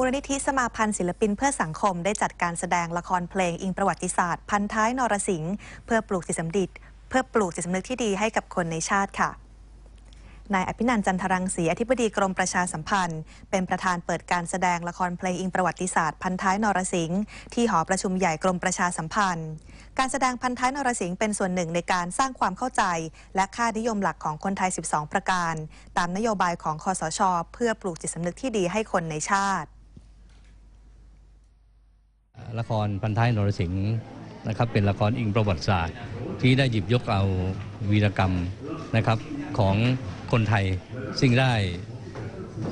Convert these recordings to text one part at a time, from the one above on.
มูลนิธิสมาพันธ์ศิลปินเพื่อสังคมได้จัดการแสดงละครเพลงอิงประวัติศาสตร์ พันท้ายนรสิงห์เพื่อปลูกจิตสำนึกเพื่อปลูกจิตสำนึกที่ดีให้กับคนในชาติค่ะนายอภินันจันทรังสีอธิบดีกรมประชาสัมพันธ์ เป็นประธานเปิดการแสดงละครเพลงอิงประวัติศาสตร์พันท้ายนรสิงห์ที่หอประชุมใหญ่กรมประชาสัมพันธ์ การแสดงพันท้ายนรสิงห์เป็นส่วนหนึ่งในการสร้างความเข้าใจ และค่านิยมหลักของคนไทย 12 ประการ ตามนโยบายของคอสช เพื่อปลูกจิตสำนึกที่ดีให้คนในชาติ ละครพันท้ายนรสิงห์นะครับเป็นละครอิงประวัติศาสตร์ ที่ได้หยิบยกเอาวีรกรรมนะครับของคนไทยซึ่งได้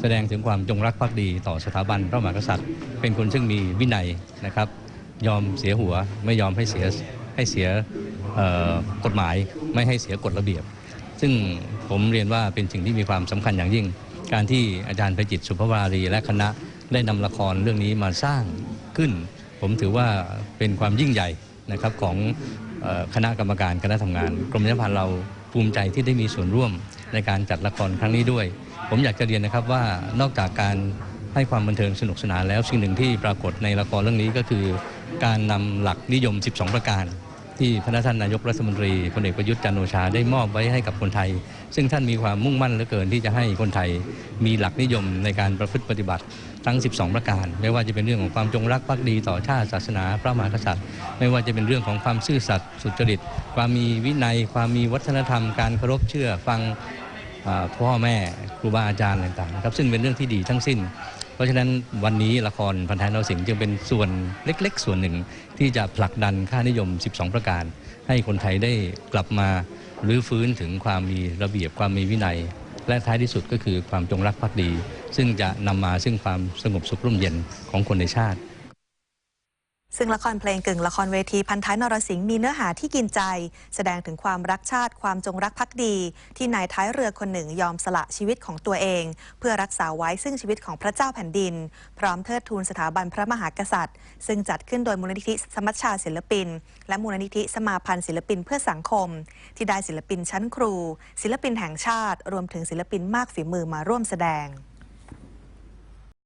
แสดงถึงความจงรักภักดีต่อสถาบันพระมหากษัตริย์ เป็นคนซึ่งมีวินัยนะครับ ยอมเสียหัวไม่ยอมให้เสียให้เสียกฎหมายไม่ให้เสียกฎระเบียบ ซึ่งผมเรียนว่าเป็นสิ่งที่มีความสำคัญอย่างยิ่ง การที่อาจารย์ไพจิตสุภวารีและคณะได้นำละครเรื่องนี้มาสร้างขึ้น ผมถือว่าเป็นความยิ่งใหญ่นะครับของคณะกรรมการคณะทำงาน กรมประชาสัมพันธ์เราภูมิใจที่ได้มีส่วนร่วมในการจัดละครครั้งนี้ด้วย ผมอยากจะเรียนนะครับว่านอกจากการให้ความบันเทิงสนุกสนานแล้วสิ่งหนึ่งที่ปรากฏในละครเรื่องนี้ก็คือ การนำหลักนิยม 12 ประการ ที่พระท่านนายกรัฐมนตรีพลเอกประยุทธ์จันโอชาได้มอบไว้ให้กับคนไทย ซึ่งท่านมีความมุ่งมั่นเหลือเกินที่จะให้คนไทยมีหลักนิยมในการประพฤติปฏิบัติทั้ง 12 ประการ ไม่ว่าจะเป็นเรื่องของความจงรักภักดีต่อชาติศาสนา พระมหากษัตริย์ ไม่ว่าจะเป็นเรื่องของความซื่อสัตย์สุจริต ความมีวินัย ความมีวัฒนธรรม การเคารพเชื่อฟังพ่อแม่ครูบาอาจารย์ต่างๆครับซึ่งเป็นเรื่องที่ดีทั้งสิ้น เพราะฉะนั้นวันนี้ละครพันธายนรสิงห์จึงเป็นส่วนเล็ก ๆ ส่วนหนึ่ง ที่จะผลักดันค่านิยม 12 ประการ ให้คนไทยได้กลับมารื้อฟื้นถึงความมีระเบียบความมีวินัย และท้ายที่สุดก็คือความจงรักภักดี ซึ่งจะนำมาซึ่งความสงบสุขร่มเย็นของคนในชาติ ซึ่งละครเพลงกึ่งละครเวทีพันท้ายนรสิงห์มีเนื้อหาที่กินใจ แสดงถึงความรักชาติความจงรักภักดี ที่นายท้ายเรือคนหนึ่งยอมสละชีวิตของตัวเอง เพื่อรักษาไว้ซึ่งชีวิตของพระเจ้าแผ่นดิน พร้อมเทิดทูนสถาบันพระมหากษัตริย์ ซึ่งจัดขึ้นโดยมูลนิธิสมัชชาศิลปิน และมูลนิธิสมาพันธ์ศิลปินเพื่อสังคม ที่ได้ศิลปินชั้นครู ศิลปินแห่งชาติ รวมถึงศิลปินมากฝีมือมาร่วมแสดง